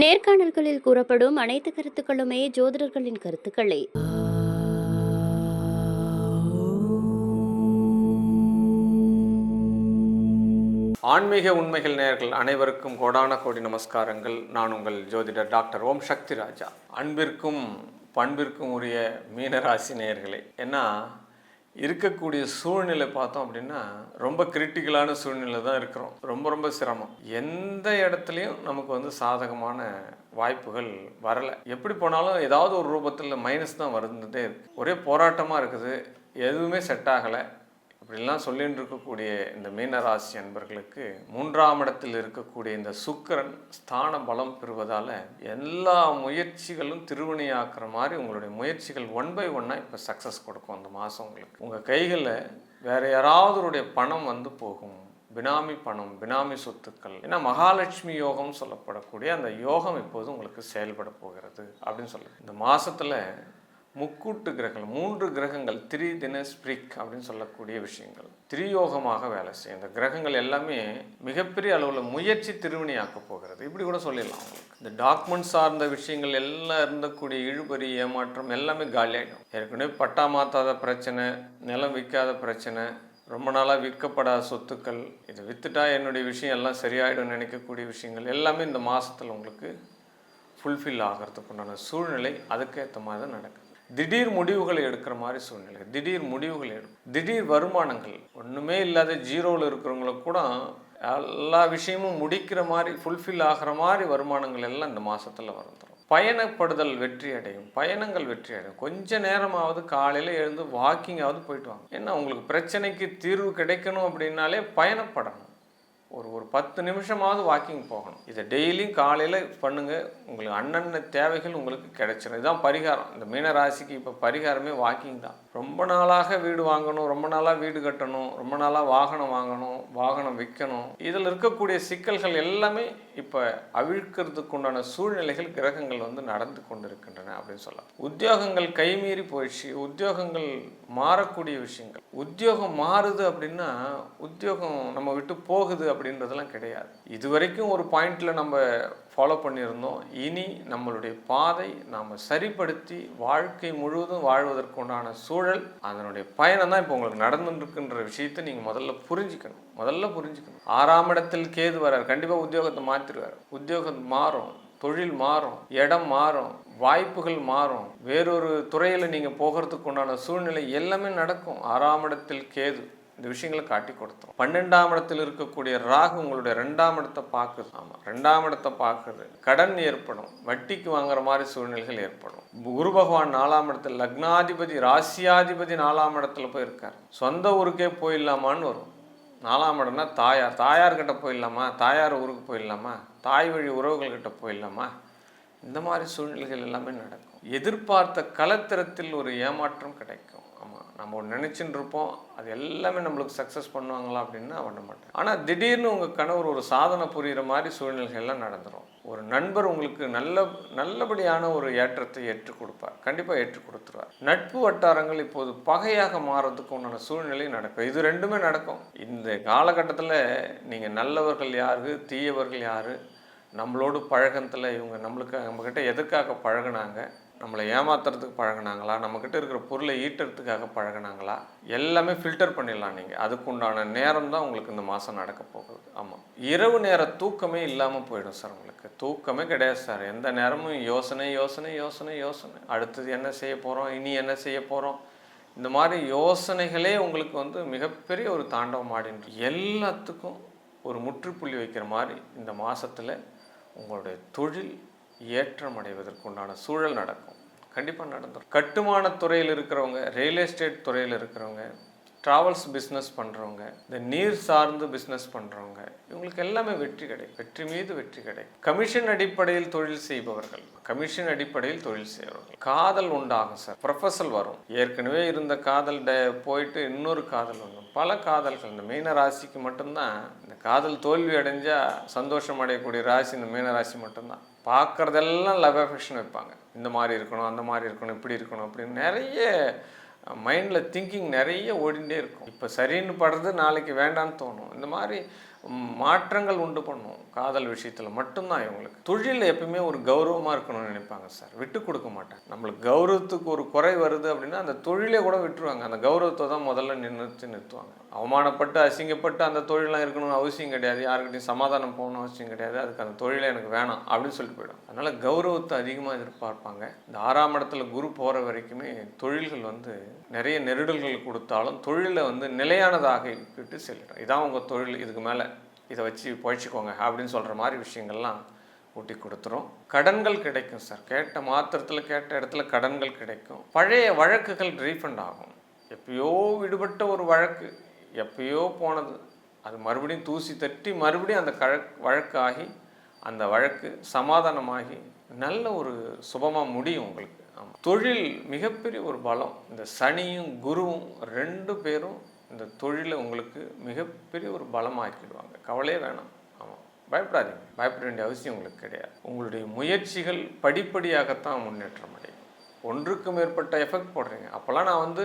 நேர்காணல்களில் கூறப்படும் அனைத்து கருத்துக்களுமே ஜோதிடர்களின் கருத்துக்களே. ஆன்மீக உண்மைகள் நேர்கள் அனைவருக்கும் கோடான கோடி நமஸ்காரங்கள். நான் உங்கள் ஜோதிடர் டாக்டர் ஓம் சக்தி ராஜா. அன்பிற்கும் பண்பிற்கும் உரிய மீனராசி நேர்களே ஏன்னா இருக்கக்கூடிய சூழ்நிலை பார்த்தோம் அப்படின்னா ரொம்ப கிரிட்டிக்கலான சூழ்நிலை தான் இருக்கிறோம். ரொம்ப ரொம்ப சிரமம். எந்த இடத்துலையும் நமக்கு வந்து சாதகமான வாய்ப்புகள் வரலை. எப்படி போனாலும் ஏதாவது ஒரு ரூபத்தில் மைனஸ் தான் வருந்துட்டே இருக்கு. ஒரே போராட்டமாக இருக்குது. எதுவுமே செட் ஆகலை. இப்படிலாம் சொல்லிட்டு இருக்கக்கூடிய இந்த மீனராசி அன்பர்களுக்கு மூன்றாம் இடத்தில் இருக்கக்கூடிய இந்த சுக்கிரன் ஸ்தான பலம் பெறுவதால் எல்லா முயற்சிகளும் திருவினையாக்குற மாதிரி உங்களுடைய முயற்சிகள் ஒன் பை ஒன்னாக இப்போ சக்ஸஸ் கொடுக்கும் அந்த மாதம் உங்களுக்கு. உங்கள் கைகளில் வேறு யாராவதுடைய பணம் வந்து போகும். பினாமி பணம் பினாமி சொத்துக்கள் ஏன்னா மகாலட்சுமி யோகம் சொல்லப்படக்கூடிய அந்த யோகம் இப்போது உங்களுக்கு செயல்பட போகிறது அப்படின்னு சொல்லுது. இந்த மாதத்தில் முக்கூட்டு கிரகங்கள் மூன்று கிரகங்கள் த்ரீ தின ஸ்பிரிக் அப்படின்னு சொல்லக்கூடிய விஷயங்கள். திரியோகமாக வேலை செய்யும். இந்த கிரகங்கள் எல்லாமே மிகப்பெரிய அளவில் முயற்சி திருவினையாக்க போகிறது. இப்படி கூட சொல்லிடலாம் உங்களுக்கு. இந்த டாக்குமெண்ட் சார்ந்த விஷயங்கள் எல்லாம் இருந்தக்கூடிய இழுபறி ஏமாற்றம் எல்லாமே காலியாகிடும் ஏற்கனவே பட்டா மாத்தாத பிரச்சனை நிலம் விற்காத பிரச்சனை ரொம்ப நாளாக விற்கப்படாத சொத்துக்கள் இதை விற்றுட்டா என்னுடைய விஷயம் எல்லாம் சரியாயிடும் நினைக்கக்கூடிய விஷயங்கள் எல்லாமே இந்த மாதத்தில் உங்களுக்கு ஃபுல்ஃபில் ஆகிறதுக்கு உண்டான சூழ்நிலை அதுக்கேற்ற மாதிரி தான் நடக்குது. திடீர் முடிவுகளை எடுக்கிற மாதிரி சூழ்நிலை திடீர் முடிவுகள் எடுக்கும் திடீர் வருமானங்கள் ஒன்றுமே இல்லாத ஜீரோவில் இருக்கிறவங்களுக்கு கூட எல்லா விஷயமும் முடிக்கிற மாதிரி ஃபுல்ஃபில் ஆகிற மாதிரி வருமானங்கள் எல்லாம் இந்த மாதத்தில் வந்துடும் பயணப்படுதல் வெற்றி அடையும் பயணங்கள் வெற்றி அடையும். கொஞ்ச நேரமாவது காலையில் எழுந்து வாக்கிங்காவது போயிட்டு வாங்க. ஏன்னா உங்களுக்கு பிரச்சனைக்கு தீர்வு கிடைக்கணும் அப்படின்னாலே பயணப்படணும். ஒரு ஒரு பத்து நிமிஷமாவது வாக்கிங் போகணும். இதை டெய்லியும் காலையில் பண்ணுங்கள் உங்களுக்கு அன்னன்ன தேவைகள் உங்களுக்கு கிடைச்சிடும் இதுதான் பரிகாரம். இந்த மீனராசிக்கு இப்போ பரிகாரமே வாக்கிங் தான். ரொம்ப நாளாக வீடு வாங்கணும் ரொம்ப நாளாக வீடு கட்டணும் ரொம்ப நாளாக வாகனம் வாங்கணும் வாகனம் விற்கணும். இதில் இருக்கக்கூடிய சிக்கல்கள் எல்லாமே இப்போ அவிழ்க்கிறதுக்கு உண்டான சூழ்நிலைகள் கிரகங்கள் வந்து நடந்து கொண்டிருக்கின்றன அப்படின்னு சொல்லலாம். உத்தியோகங்கள் கைமீறி போயிடுச்சு. உத்தியோகங்கள் மாறக்கூடிய விஷயங்கள். உத்தியோகம் மாறுது அப்படின்னா உத்தியோகம் நம்ம விட்டு போகுது அப்படின்றதெல்லாம் கிடையாது. இது வரைக்கும் ஒரு பாயிண்டில் நம்ம ஃபாலோ பண்ணியிருந்தோம். இனி நம்மளுடைய பாதை நாம் சரிப்படுத்தி வாழ்க்கை முழுவதும் வாழ்வதற்குண்டான சூழல் அதனுடைய பயணம் தான் இப்போ உங்களுக்கு நடந்துருக்குன்ற விஷயத்தை நீங்கள் முதல்ல புரிஞ்சுக்கணும். முதல்ல புரிஞ்சுக்கணும். ஆறாம் இடத்தில் கேது வரார். கண்டிப்பாக உத்தியோகத்தை மாற்றிடுவார் உத்தியோகம் மாறும். தொழில் மாறும். இடம் மாறும். வாய்ப்புகள் மாறும். வேறொரு துறையில் நீங்கள் போகிறதுக்கு உண்டான சூழ்நிலை எல்லாமே நடக்கும். ஆறாம் இடத்தில் கேது. இந்த விஷயங்களை காட்டி கொடுத்தோம். பன்னெண்டாம் இடத்தில் இருக்கக்கூடிய ராகு உங்களுடைய ரெண்டாம் இடத்தை பார்க்குது. ஆமாம் ரெண்டாம் இடத்தை பார்க்குது. கடன் ஏற்படும். வட்டிக்கு வாங்குற மாதிரி சூழ்நிலைகள் ஏற்படும். குரு பகவான் நாலாம் இடத்துல லக்னாதிபதி ராசியாதிபதி நாலாம் இடத்துல போய் இருக்கார் சொந்த ஊருக்கே போயிடலாமான்னு வரும். நாலாம் இடம்னா தாயார். தாயார்கிட்ட போயிடலாமா? தாயார் ஊருக்கு போயிடலாமா? தாய் வழி உறவுகள்கிட்ட போயிடலாமா? இந்த மாதிரி சூழ்நிலைகள் எல்லாமே நடக்கும். எதிர்பார்த்த கலத்திரத்தில் ஒரு ஏமாற்றம் கிடைக்கும். நம்ம ஒன்று நினச்சின்னு இருப்போம் அது எல்லாமே நம்மளுக்கு சக்ஸஸ் பண்ணுவாங்களா அப்படின்னா பண்ண மாட்டேன். ஆனால் திடீர்னு உங்கள் கணவர் ஒரு சாதனை புரிகிற மாதிரி சூழ்நிலைகள்லாம் நடந்துடும் ஒரு நண்பர் உங்களுக்கு நல்ல நல்லபடியான ஒரு ஏற்றத்தை ஏற்றுக் கொடுப்பார். கண்டிப்பாக ஏற்றுக் கொடுத்துருவார். நட்பு வட்டாரங்கள் இப்போது பகையாக மாறதுக்கு உண்டான சூழ்நிலை நடக்கும். இது ரெண்டுமே நடக்கும். இந்த காலகட்டத்தில் நீங்கள் நல்லவர்கள் யாரு தீயவர்கள் யார் நம்மளோடு பழகத்தில் இவங்க நம்மளுக்கு நம்மக்கிட்ட எதுக்காக பழகுனாங்க நம்மளை ஏமாத்துறதுக்கு பழகுனாங்களா? நம்மக்கிட்ட இருக்கிற பொருளை ஈட்டுறதுக்காக பழகுனாங்களா? எல்லாமே ஃபில்டர் பண்ணிடலாம் நீங்கள் அதுக்குண்டான நேரம் தான் உங்களுக்கு இந்த மாதம் நடக்க போகுது. ஆமாம் இரவு நேர தூக்கமே இல்லாமல் போயிடும் சார் உங்களுக்கு. தூக்கமே கிடையாது சார். எந்த நேரமும் யோசனை யோசனை யோசனை யோசனை. அடுத்தது என்ன செய்ய போகிறோம் இனி என்ன செய்ய போகிறோம் இந்த மாதிரி யோசனைகளே உங்களுக்கு வந்து மிகப்பெரிய ஒரு தாண்டவம் ஆடின்ற எல்லாத்துக்கும் ஒரு முற்றுப்புள்ளி வைக்கிற மாதிரி இந்த மாதத்தில் உங்களுடைய தொழில் ஏற்றம் அடைவதற்குண்டான சூழல் நடக்கும். கண்டிப்பாக நடந்துடும் கட்டுமான துறையில் இருக்கிறவங்க ரியல் எஸ்டேட் துறையில் இருக்கிறவங்க ட்ராவல்ஸ் பிஸ்னஸ் பண்ணுறவங்க இந்த நீர் சார்ந்து பிஸ்னஸ் பண்ணுறவங்க இவங்களுக்கு எல்லாமே வெற்றி கிடைக்கும் வெற்றி மீது வெற்றி கிடைக்கும் கமிஷன் அடிப்படையில் தொழில் செய்பவர்கள் கமிஷன் அடிப்படையில் தொழில் செய்பவர்கள். காதல் உண்டாகும் சார். ப்ரொஃபஸல் வரும். ஏற்கனவே இருந்த காதல் போயிட்டு இன்னொரு காதல் வரும். பல காதல்கள். இந்த மீன ராசிக்கு மட்டும்தான் காதல் தோல்வி அடைஞ்சால் சந்தோஷம் அடையக்கூடிய ராசி இந்த மீன ராசி மட்டும்தான். பார்க்குறதெல்லாம் லவ் அஃபெக்ஷன் வைப்பாங்க. இந்த மாதிரி இருக்கணும் அந்த மாதிரி இருக்கணும் இப்படி இருக்கணும் அப்படின்னு நிறைய மைண்டில் திங்கிங் நிறைய ஓடிண்டே இருக்கும். இப்போ சரின்னு படுறது நாளைக்கு வேண்டான்னு தோணும். இந்த மாதிரி மாற்றங்கள் உண்டு பண்ணும். காதல் விஷயத்தில் மட்டும்தான் இவங்களுக்கு. தொழிலில் எப்பயுமே ஒரு கௌரவமாக இருக்கணும்னு நினைப்பாங்க சார். விட்டு கொடுக்க மாட்டாங்க. நம்மளுக்கு கௌரவத்துக்கு ஒரு குறை வருது அப்படின்னா அந்த தொழிலே கூட விட்டுருவாங்க. அந்த கௌரவத்தை தான் முதல்ல நிறுத்தி நிறுத்துவாங்க. அவமானப்பட்டு அசிங்கப்பட்டு அந்த தொழிலாம் இருக்கணும்னு அவசியம் கிடையாது. யாருக்கிட்டையும் சமாதானம் போகணும் அவசியம் கிடையாது. அதுக்கு அந்த தொழிலே எனக்கு வேணாம் அப்படின்னு சொல்லிட்டு போயிடும். அதனால் கௌரவத்தை அதிகமாக எதிர்பார்ப்பாங்க. இந்த ஆறாம் இடத்துல குரு போகிற வரைக்குமே தொழில்கள் வந்து நிறைய நெருடல்கள் கொடுத்தாலும் தொழிலை வந்து நிலையானதாக விட்டு செல்லிடும். இதான் உங்கள் தொழில். இதுக்கு மேலே இதை வச்சு பழிச்சிக்கோங்க அப்படின்னு சொல்கிற மாதிரி விஷயங்கள்லாம் ஊட்டி கொடுத்துரும். கடன்கள் கிடைக்கும் சார். கேட்ட மாத்திரத்தில் கேட்ட இடத்துல கடன்கள் கிடைக்கும். பழைய வழக்குகள் ரீஃபண்ட் ஆகும். எப்பயோ விடுபட்ட ஒரு வழக்கு எப்பயோ போனது. அது மறுபடியும் தூசி தட்டி மறுபடியும் அந்த கழக் வழக்காகி அந்த வழக்கு சமாதானமாகி நல்ல ஒரு சுபமாக முடியும் உங்களுக்கு. ஆமாம் தொழில் மிகப்பெரிய ஒரு பலம். இந்த சனியும் குருவும் ரெண்டு பேரும் இந்த தொழிலை உங்களுக்கு மிகப்பெரிய ஒரு பலமாக்கிடுவாங்க. கவலையே வேணாம். ஆமாம் பயப்படாதீங்க. பயப்பட வேண்டிய அவசியம் உங்களுக்கு கிடையாது. உங்களுடைய முயற்சிகள் படிப்படியாகத்தான் முன்னேற்றம் அடையும். ஒன்றுக்கு மேற்பட்ட எஃபெக்ட் போடுறீங்க. அப்போல்லாம் நான் வந்து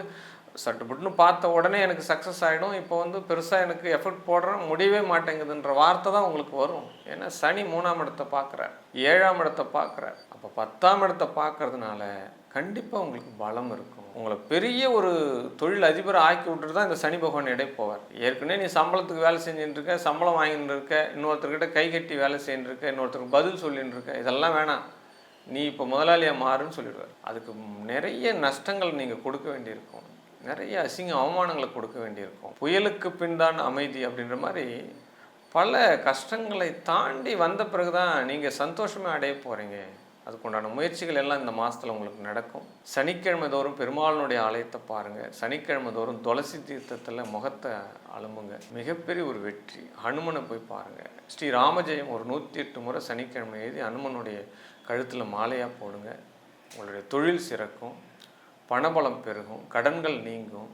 சட்டுப்பட்டுன்னு பார்த்த உடனே எனக்கு சக்ஸஸ் ஆகிடும் இப்போ வந்து பெருசாக எனக்கு எஃபெக்ட் போடுறேன். முடியவே மாட்டேங்குதுன்ற வார்த்தை தான் உங்களுக்கு வரும். ஏன்னா சனி மூணாம் இடத்தை பார்க்குறார். ஏழாம் இடத்தை பார்க்குறார். அப்போ பத்தாம் இடத்தை பார்க்கறதுனால கண்டிப்பாக உங்களுக்கு பலம் இருக்கும். உங்களை பெரிய ஒரு தொழில் அதிபரை ஆக்கி விட்டுட்டு தான் இந்த சனி பகவான் இடை போவார். ஏற்கனவே நீ சம்பளத்துக்கு வேலை செஞ்சுட்டு இருக்க சம்பளம் வாங்கிட்டு இருக்க இன்னொருத்தர்கிட்ட கை கட்டி வேலை செஞ்சுட்டு இருக்க இன்னொருத்தருக்கு பதில் சொல்லிட்டு இருக்க இதெல்லாம் வேணாம். நீ இப்போ முதலாளியாக மாறுன்னு சொல்லிடுவார். அதுக்கு நிறைய நஷ்டங்கள் நீங்கள் கொடுக்க வேண்டியிருக்கும். நிறைய அசிங்க அவமானங்களை கொடுக்க வேண்டியிருக்கும். புயலுக்கு பின்தான் அமைதி அப்படின்ற மாதிரி பல கஷ்டங்களை தாண்டி வந்த பிறகு தான் நீங்கள் சந்தோஷமே அடைய போகிறீங்க அதுக்குண்டான முயற்சிகள் எல்லாம் இந்த மாதத்தில் உங்களுக்கு நடக்கும். சனிக்கிழமை தோறும் பெருமாளனுடைய ஆலயத்தை பாருங்கள் சனிக்கிழமை தோறும் துளசி தீர்த்தத்தில் முகத்தை அலும்புங்க. மிகப்பெரிய ஒரு வெற்றி. ஹனுமனை போய் பாருங்கள் ஸ்ரீ ராமஜெயம் ஒரு நூற்றி எட்டு முறை சனிக்கிழமை எழுதி ஹனுமனுடைய கழுத்தில் மாலையாக போடுங்க. உங்களுடைய தொழில் சிறக்கும். பணபலம் பெருகும். கடன்கள் நீங்கும்.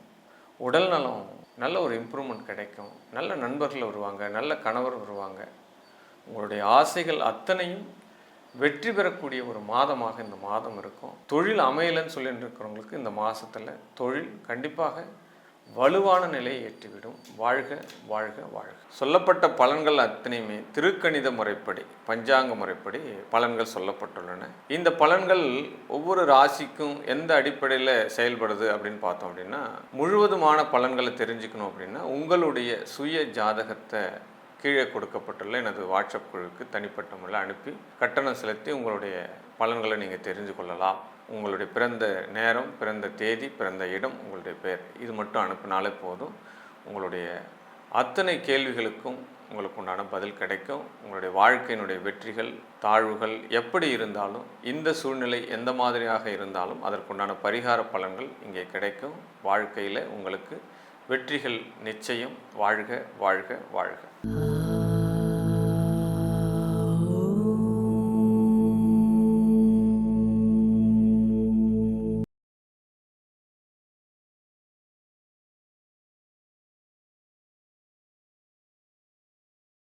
உடல் நலம் நல்ல ஒரு இம்ப்ரூவ்மெண்ட் கிடைக்கும். நல்ல நண்பர்கள் வருவாங்க. நல்ல கணவர் வருவாங்க. உங்களுடைய ஆசைகள் அத்தனையும் வெற்றி பெறக்கூடிய ஒரு மாதமாக இந்த மாதம் இருக்கும். தொழில் அமையலன்னு சொல்லிட்டு இருக்கிறவங்களுக்கு இந்த மாதத்தில் தொழில் கண்டிப்பாக வலுவான நிலையை எட்டிவிடும் வாழ்க வாழ்க வாழ்க. சொல்லப்பட்ட பலன்கள் அத்தனையுமே திருக்கணித முறைப்படி பஞ்சாங்க முறைப்படி பலன்கள் சொல்லப்பட்டுள்ளன. இந்த பலன்கள் ஒவ்வொரு ராசிக்கும் எந்த அடிப்படையில் செயல்படுது அப்படின்னு பார்த்தோம் அப்படின்னா முழுவதுமான பலன்களை தெரிஞ்சுக்கணும் அப்படின்னா உங்களுடைய சுய ஜாதகத்தை கீழே கொடுக்கப்பட்டுள்ள எனது வாட்ஸ்அப் குழுவுக்கு தனிப்பட்ட முறையில் அனுப்பி கட்டணம் செலுத்தி உங்களுடைய பலன்களை நீங்கள் தெரிஞ்சு கொள்ளலாம். உங்களுடைய பிறந்த நேரம் பிறந்த தேதி பிறந்த இடம் உங்களுடைய பெயர் இது மட்டும் அனுப்பினாலே போதும். உங்களுடைய அத்தனை கேள்விகளுக்கும் உங்களுக்கு உண்டான பதில் கிடைக்கும். உங்களுடைய வாழ்க்கையினுடைய வெற்றிகள் தாழ்வுகள் எப்படி இருந்தாலும் இந்த சூழ்நிலை எந்த மாதிரியாக இருந்தாலும் அதற்குண்டான பரிகார பலன்கள் இங்கே கிடைக்கும். வாழ்க்கையில் உங்களுக்கு வெற்றிகள் நிச்சயம். வாழ்க வாழ்க வாழ்க.